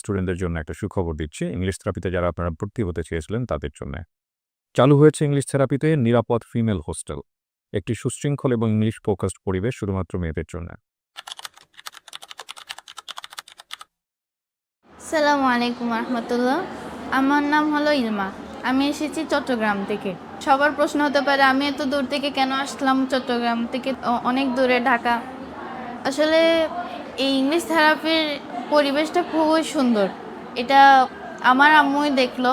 স্টুডেন্টদের জন্য একটা সুখবর দিচ্ছি। ইংলিশ থেরাপিতে যারা আপনারা ভর্তি হতে চেয়েছিলেন তাদের জন্য। চালু হয়েছে ইংলিশ থেরাপিতে নিরাপদ ফিমেল হোস্টেল একটি সুশৃঙ্খল এবং ইংলিশ ফোকাসড পরিবেশ শুধুমাত্র মেয়েদের জন্য। সালামু আলাইকুম রহমতুল্লাহ। আমার নাম হলো ইলমা। আমি এসেছি চট্টগ্রাম থেকে। সবার প্রশ্ন হতে পারে, আমি এত দূর থেকে কেন আসলাম চট্টগ্রাম থেকে? অনেক দূরে, ঢাকা। আসলে এই ইংলিশ থেরাপির পরিবেশটা খুবই সুন্দর। এটা আমার আম্মুই দেখল।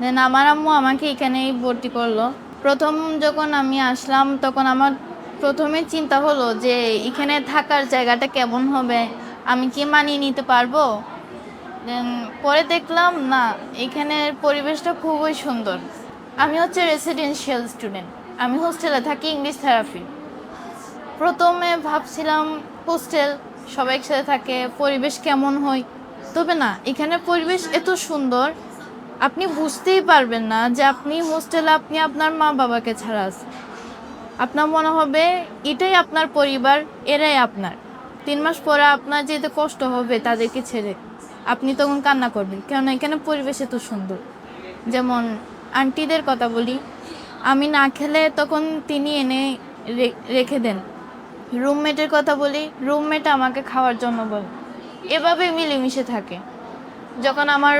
দেন আমার আম্মু আমাকে এখানেই ভর্তি করল। প্রথম যখন আমি আসলাম, তখন আমার প্রথমে চিন্তা হলো যে, এখানে থাকার জায়গাটা কেমন হবে? আমি কি মানিয়ে নিতে পারব? দেন পরে দেখলাম, না, এখানের পরিবেশটা খুবই সুন্দর। আমি হচ্ছে রেসিডেন্সিয়াল স্টুডেন্ট আমি হোস্টেলে থাকি ইংলিশ থেরাপি প্রথমে ভাবছিলাম হোস্টেল সবাই একসাথে থাকে, পরিবেশ কেমন হয়? তবে না, এখানে পরিবেশ এত সুন্দর, আপনি বুঝতেই পারবেন না যে আপনি হোস্টেলে, আপনি আপনার মা বাবাকে ছাড়া আছেন। আপনার মনে হবে এটাই আপনার পরিবার, এরাই আপনার। তিন মাস পরে আপনার যেতে কষ্ট হবে তাদেরকে ছেড়ে। আপনি তখন কান্না করবেন, কেননা এখানে পরিবেশ এত সুন্দর। যেমন আন্টিদের কথা বলি, আমি না খেলে তখন তিনি এনে রেখে দেন। রুমমেটের কথা বলি, রুমমেট আমাকে খাওয়ার জন্য বলে। এভাবে মিলেমিশে থাকে। যখন আমার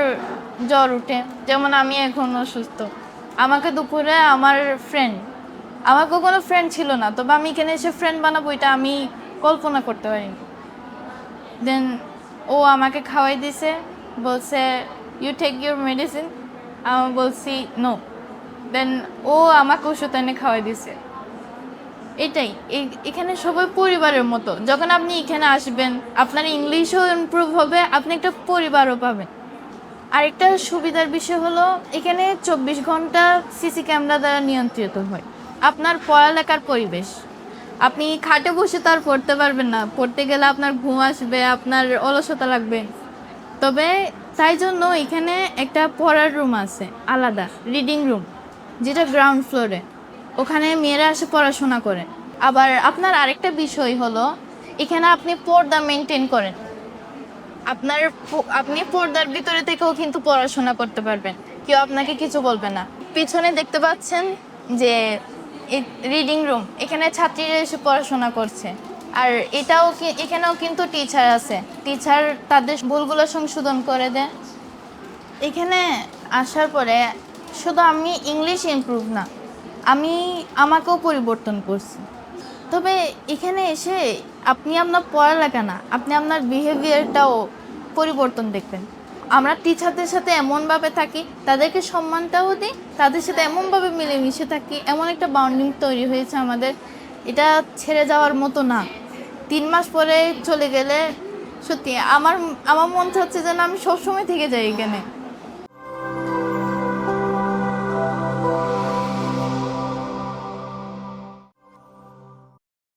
জ্বর উঠে, যেমন আমি এখন অসুস্থ, আমাকে দুপুরে আমার ফ্রেন্ড আমার কখনো ফ্রেন্ড ছিল না, তবে আমি এখানে এসে ফ্রেন্ড বানাবো, এটা আমি কল্পনা করতে পারিনি। দেন ও আমাকে খাওয়াই দিছে, বলছে ইউ টেক ইউর মেডিসিন আমি বলছি নো দেন ও আমাকে ওষুধ এনে খাওয়াই দিছে। এটাই। এখানে সবাই পরিবারের মতো। যখন আপনি এখানে আসবেন, আপনার ইংলিশও ইমপ্রুভ হবে, আপনি একটা পরিবারও পাবেন। আরেকটা সুবিধার বিষয় হলো, এখানে চব্বিশ ঘণ্টা সিসি ক্যামেরা দ্বারা নিয়ন্ত্রিত হয়। আপনার পড়ালেখার পরিবেশ। আপনি খাটে বসে তো আর পড়তে পারবেন না। পড়তে গেলে আপনার ঘুম আসবে, আপনার অলসতা লাগবে। তবে তাই জন্য এখানে একটা পড়ার রুম আছে, আলাদা রিডিং রুম যেটা গ্রাউন্ড ফ্লোরে ওখানে মেয়েরা এসে পড়াশোনা করে। আবার আপনার আরেকটা বিষয় হলো, এখানে আপনি পর্দা মেনটেন করেন। আপনার আপনি পর্দার ভিতরে থেকেও কিন্তু পড়াশোনা করতে পারবেন। কেউ আপনাকে কিছু বলবে না। পিছনে দেখতে পাচ্ছেন যে রিডিং রুম এখানে ছাত্রীরা এসে পড়াশোনা করছে। আর এটাও এখানেও কিন্তু টিচার আছে। টিচার তাদের ভুলগুলো সংশোধন করে দেয়। এখানে আসার পরে, শুধু আমি ইংলিশ ইমপ্রুভ না আমি আমাকেও পরিবর্তন করছি। তবে এখানে এসে আপনি আপনার পড়ালেখা না, আপনি আপনার বিহেভিয়ারটাও পরিবর্তন দেখবেন। আমরা টিচারদের সাথে এমনভাবে থাকি, তাদেরকে সম্মানটাও দিই, তাদের সাথে এমনভাবে মিলেমিশে থাকি, এমন একটা বাউন্ডিং তৈরি হয়েছে আমাদের। এটা ছেড়ে যাওয়ার মতো না। তিন মাস পরে চলে গেলে সত্যি আমার আমার মন হচ্ছে যেন আমি সবসময় থেকে যাই এখানে।